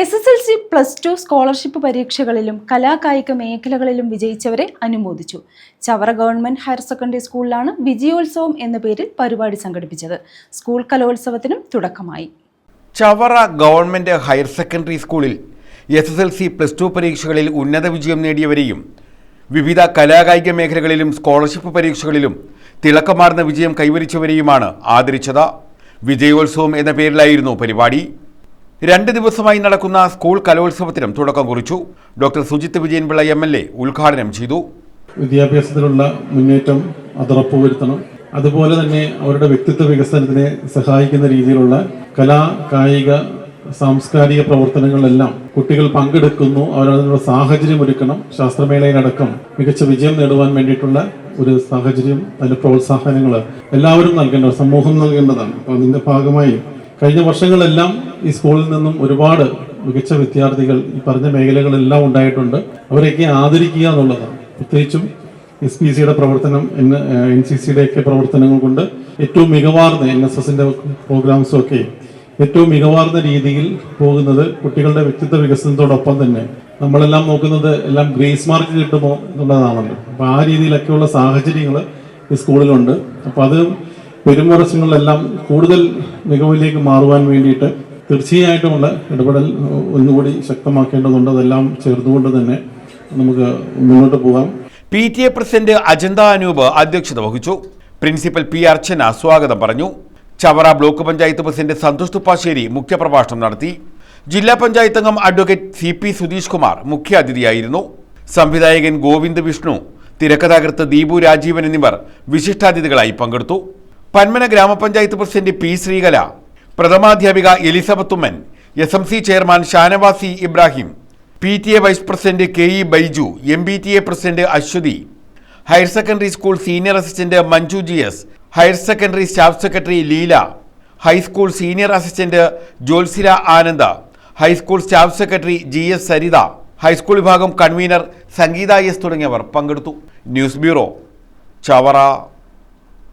S S L C plus two scholarship പരീക്ഷകളിലും കലാകായിക മേഖലകളിലും വിജയിച്ചവരെ അനുമോദിച്ചു. ചവറ ഗവൺമെന്റ് ഹയർ സെക്കൻഡറി സ്കൂളിലാണ് വിജയോത്സവം എന്ന പേരിൽ പരിപാടി സംഘടിപ്പിച്ചത്. സ്കൂൾ കലോത്സവത്തിനും തുടക്കമായി. ചവറ ഗവൺമെന്റ് ഹയർ സെക്കൻഡറി സ്കൂളിൽ S S L C plus two പരീക്ഷകളിൽ ഉന്നത വിജയം നേടിയവരെയും വിവിധ കലാകായിക മേഖലകളിലും സ്കോളർഷിപ്പ് പരീക്ഷകളിലും തിളക്കമാർന്ന വിജയം കൈവരിച്ചവരെയുമാണ് ആദരിച്ചത്. വിജയോത്സവം എന്ന പേരിലായിരുന്നു പരിപാടി. രണ്ട് ദിവസമായി നടക്കുന്ന സ്കൂൾ കലോത്സവത്തിനും തുടക്കം കുറിച്ചു. Doctor Sujith Vijayanpillai M L A ഉദ്ഘാടനം ചെയ്തു. വിദ്യാഭ്യാസത്തിലുള്ള മുന്നേറ്റം അത് ഉറപ്പുവരുത്തണം അതുപോലെ തന്നെ അവരുടെ വ്യക്തിത്വ വികസനത്തിനെ സഹായിക്കുന്ന രീതിയിലുള്ള കലാ കായിക സാംസ്കാരിക പ്രവർത്തനങ്ങളിലെല്ലാം കുട്ടികൾ പങ്കെടുക്കുന്നു. അവരതിനുള്ള സാഹചര്യം ഒരുക്കണം. ശാസ്ത്രമേളയിലടക്കം മികച്ച വിജയം നേടുവാൻ വേണ്ടിയിട്ടുള്ള ഒരു സാഹചര്യം അതിന്റെ പ്രോത്സാഹനങ്ങൾ എല്ലാവരും നൽകേണ്ട സമൂഹം നൽകേണ്ടതാണ്. അപ്പോൾ അതിന്റെ ഭാഗമായി കഴിഞ്ഞ വർഷങ്ങളെല്ലാം ഈ സ്കൂളിൽ നിന്നും ഒരുപാട് മികച്ച വിദ്യാർത്ഥികൾ ഈ പറഞ്ഞ മേഖലകളെല്ലാം ഉണ്ടായിട്ടുണ്ട്. അവരെയൊക്കെ ആദരിക്കുക എന്നുള്ളതാണ്. പ്രത്യേകിച്ചും എസ് പി സിയുടെ പ്രവർത്തനം എൻ എൻ സി സിയുടെ ഒക്കെ പ്രവർത്തനങ്ങൾ കൊണ്ട് ഏറ്റവും മികവാർന്ന എൻ എസ് എസിന്റെ പ്രോഗ്രാംസും ഒക്കെ ഏറ്റവും മികവാർന്ന രീതിയിൽ പോകുന്നത് കുട്ടികളുടെ വ്യക്തിത്വ വികസനത്തോടൊപ്പം തന്നെ. നമ്മളെല്ലാം നോക്കുന്നത് എല്ലാം ഗ്രേസ് മാർക്ക് കിട്ടുമോ എന്നുള്ളതാണല്ലോ. അപ്പൊ ആ രീതിയിലൊക്കെയുള്ള സാഹചര്യങ്ങൾ ഈ സ്കൂളിലുണ്ട്. അപ്പൊ അത് വരും വർഷങ്ങളിലെല്ലാം കൂടുതൽ മികവിലേക്ക് മാറുവാൻ വേണ്ടിയിട്ട് തീർച്ചയായിട്ടുമുള്ള ഇടപെടൽ ഒന്നുകൂടി ശക്തമാക്കേണ്ടതുണ്ട്. അതെല്ലാം ചേർന്നുകൊണ്ട് തന്നെ നമുക്ക് മുന്നോട്ട് പോകാം. P T A president Ajantha Anoop അധ്യക്ഷത വഹിച്ചു. പ്രിൻസിപ്പൽ പി അർച്ചന സ്വാഗതം പറഞ്ഞു. ചവറ ബ്ലോക്ക് പഞ്ചായത്ത് പ്രസിഡന്റ് സന്തോഷ് തുപ്പാശ്ശേരി മുഖ്യപ്രഭാഷണം നടത്തി. ജില്ലാ പഞ്ചായത്ത് അംഗം advocate C P Sudheesh Kumar മുഖ്യാതിഥിയായിരുന്നു. സംവിധായകൻ ഗോവിന്ദ് വിഷ്ണു തിരക്കഥാകൃത്ത് ദീപു രാജീവൻ എന്നിവർ വിശിഷ്ടാതിഥികളായി പങ്കെടുത്തു. പന്മന ഗ്രാമപഞ്ചായത്ത് president P Sreekala പ്രഥമാധ്യാപിക Elizabeth Oommen S M C chairman Shanavas Ibrahim P T A vice president K E Baiju M B T A president Aswathi higher secondary school senior assistant Manju G S higher secondary staff secretary Leela high school senior assistant Jothsila Ananda high school staff secretary G S Saritha high school വിഭാഗം convener Sangeetha S തുടങ്ങിയവർ പങ്കെടുത്തു. News bureau Chavara.